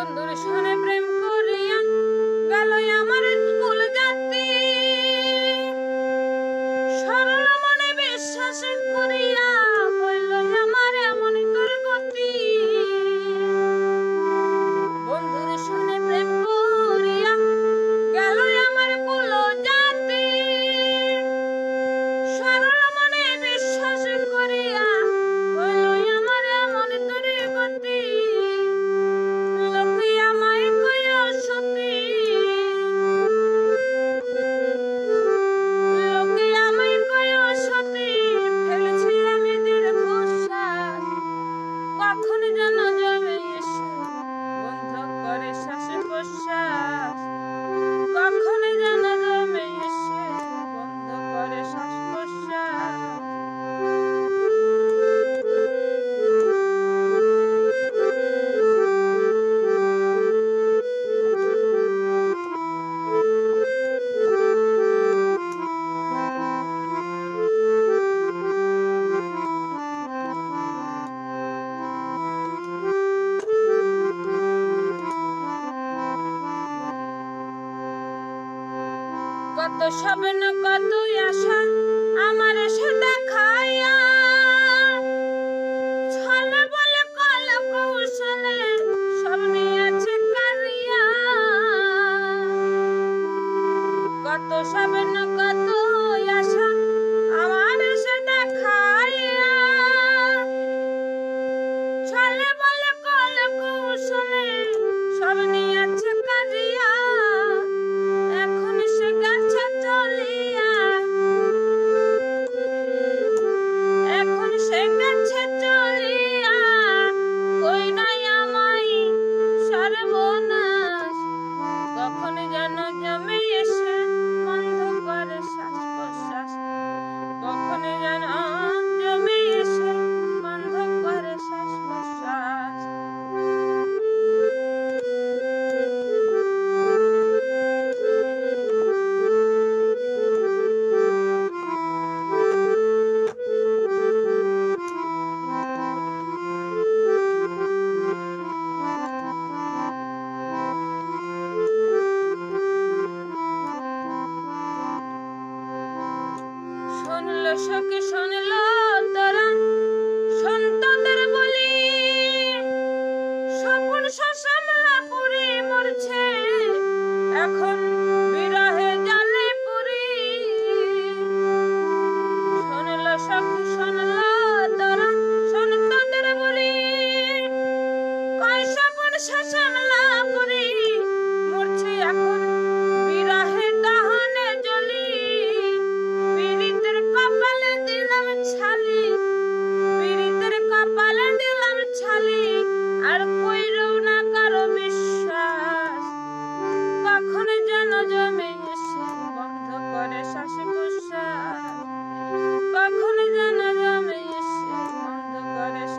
বন্ধুর সনে প্রেম কখন যেন যাবে এসে বন্ধ করে শ্বাসে প্রশ্বাস। কত স্বপ্ন কত আশা আমার সাথে খাইয়া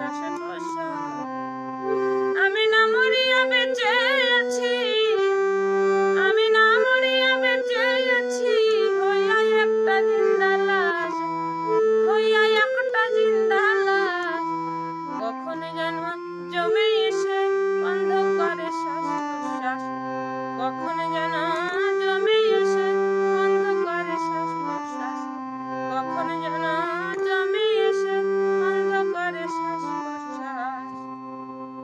Gracias.